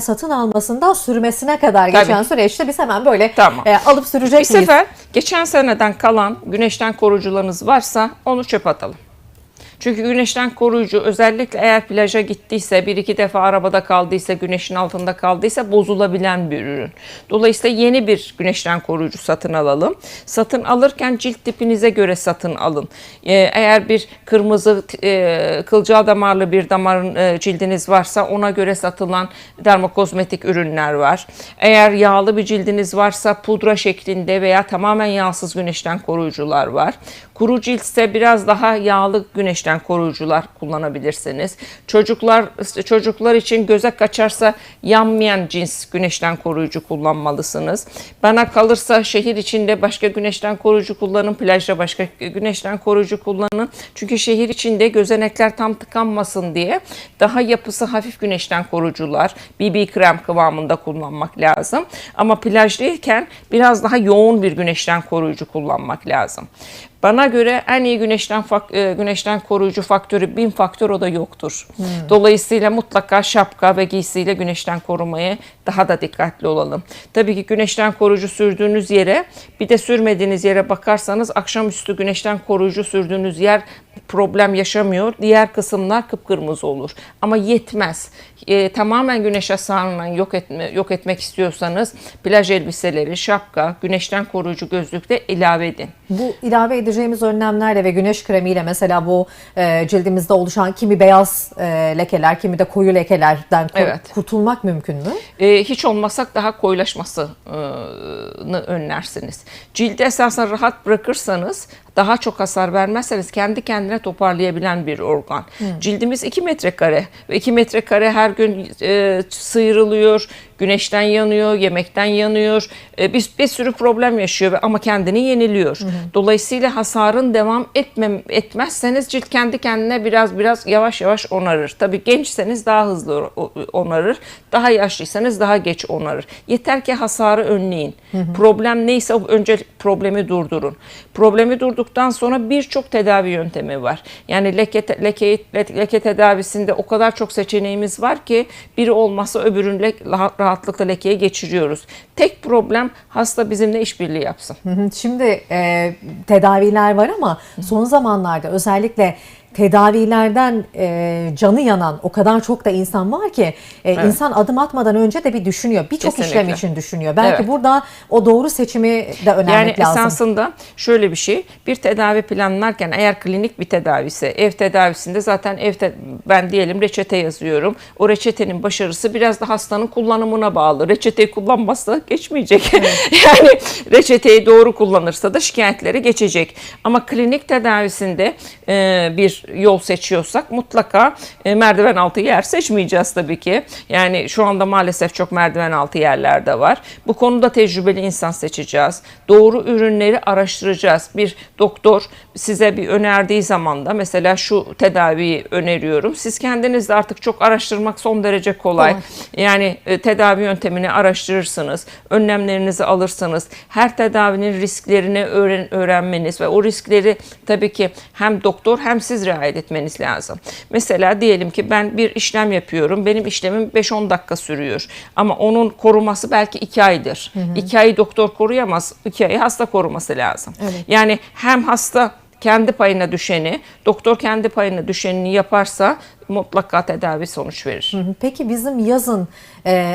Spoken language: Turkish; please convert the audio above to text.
satın almasından sürmesine kadar Tabii. geçen süreçte biz hemen böyle Tamam. e, alıp sürecek Bir miyiz? sefer geçen seneden kalan güneşten koruyucularınız varsa onu çöpe atalım. Çünkü güneşten koruyucu özellikle eğer plaja gittiyse, bir iki defa arabada kaldıysa, güneşin altında kaldıysa bozulabilen bir ürün. Dolayısıyla yeni bir güneşten koruyucu satın alalım. Satın alırken cilt tipinize göre satın alın. Ee, Eğer bir kırmızı e, kılcal damarlı bir damarın e, cildiniz varsa ona göre satılan dermokozmetik ürünler var. Eğer yağlı bir cildiniz varsa pudra şeklinde veya tamamen yağsız güneşten koruyucular var. Kuru ciltse biraz daha yağlı güneşten koruyucular kullanabilirsiniz. Çocuklar çocuklar için göze kaçarsa yanmayan cins güneşten koruyucu kullanmalısınız. Bana kalırsa şehir içinde başka güneşten koruyucu kullanın, plajda başka güneşten koruyucu kullanın. Çünkü şehir içinde gözenekler tam tıkanmasın diye daha yapısı hafif güneşten koruyucular, BB krem kıvamında kullanmak lazım. Ama plajdayken biraz daha yoğun bir güneşten koruyucu kullanmak lazım. Bana göre en iyi güneşten e, güneşten koruyucu faktörü bin faktör o da yoktur. Dolayısıyla mutlaka şapka ve giysiyle güneşten korumaya daha da dikkatli olalım. Tabii ki güneşten koruyucu sürdüğünüz yere bir de sürmediğiniz yere bakarsanız akşamüstü güneşten koruyucu sürdüğünüz yer problem yaşamıyor. Diğer kısımlar kıpkırmızı olur. Ama yetmez. E, tamamen güneş hasarından yok etme, yok etmek istiyorsanız plaj elbiseleri, şapka, güneşten koruyucu gözlük de ilave edin. Bu ilave edeceğimiz önlemlerle ve güneş kremiyle mesela bu e, cildimizde oluşan kimi beyaz e, lekeler, kimi de koyu lekelerden kur- Evet. kurtulmak mümkün mü? e, hiç olmasak daha koyulaşmasını önlersiniz. Cildi esasen rahat bırakırsanız daha çok hasar vermezseniz kendi kendine toparlayabilen bir organ. Cildimiz 2 metrekare ve 2 metrekare her gün e, sıyrılıyor, güneşten yanıyor, yemekten yanıyor. E, bir, bir sürü problem yaşıyor ve- ama kendini yeniliyor. Dolayısıyla hasarın devam etmem, etmezseniz cilt kendi kendine biraz biraz yavaş yavaş onarır. Tabii gençseniz daha hızlı onarır. Daha yaşlıysanız daha geç onarır. Yeter ki hasarı önleyin. Problem neyse önce problemi durdurun. Problemi durduktan sonra birçok tedavi yöntemi var. Yani leke, leke, leke tedavisinde o kadar çok seçeneğimiz var ki biri olmazsa öbürünü rahatlıkla lekeye geçiriyoruz. Tek problem hasta bizimle işbirliği yapsın. Hı hı. Şimdi e, tedaviler var ama son zamanlarda özellikle tedavilerden e, canı yanan o kadar çok da insan var ki e, insan adım atmadan önce de bir düşünüyor. Birçok işlem için düşünüyor. Belki Evet. burada o doğru seçimi de önermek Yani lazım. esasında şöyle bir şey, bir tedavi planlarken eğer klinik bir tedavi ise ev tedavisinde zaten ev te- ben diyelim reçete yazıyorum. O reçetenin başarısı biraz da hastanın kullanımına bağlı. Reçeteyi kullanmazsa geçmeyecek. yani reçeteyi doğru kullanırsa da şikayetleri geçecek. Ama klinik tedavisinde e, bir yol seçiyorsak mutlaka e, merdiven altı yer seçmeyeceğiz tabii ki. Yani şu anda maalesef çok merdiven altı yerler de var. Bu konuda tecrübeli insan seçeceğiz. Doğru ürünleri araştıracağız. Bir doktor size bir önerdiği zaman da mesela şu tedaviyi öneriyorum. Siz kendiniz de artık çok araştırmak son derece kolay. Kolay. Yani e, tedavi yöntemini araştırırsınız, önlemlerinizi alırsınız. Her tedavinin risklerini öğren, öğrenmeniz ve o riskleri tabii ki hem doktor hem siz riayet etmeniz lazım. Mesela diyelim ki ben bir işlem yapıyorum. Benim işlemim 5-10 dakika sürüyor. Ama onun koruması belki 2 aydır. 2 ayı doktor koruyamaz. 2 ayı hasta koruması lazım. Evet. Yani hem hasta kendi payına düşeni, doktor kendi payına düşenini yaparsa mutlaka tedavi sonuç verir. Peki bizim yazın e,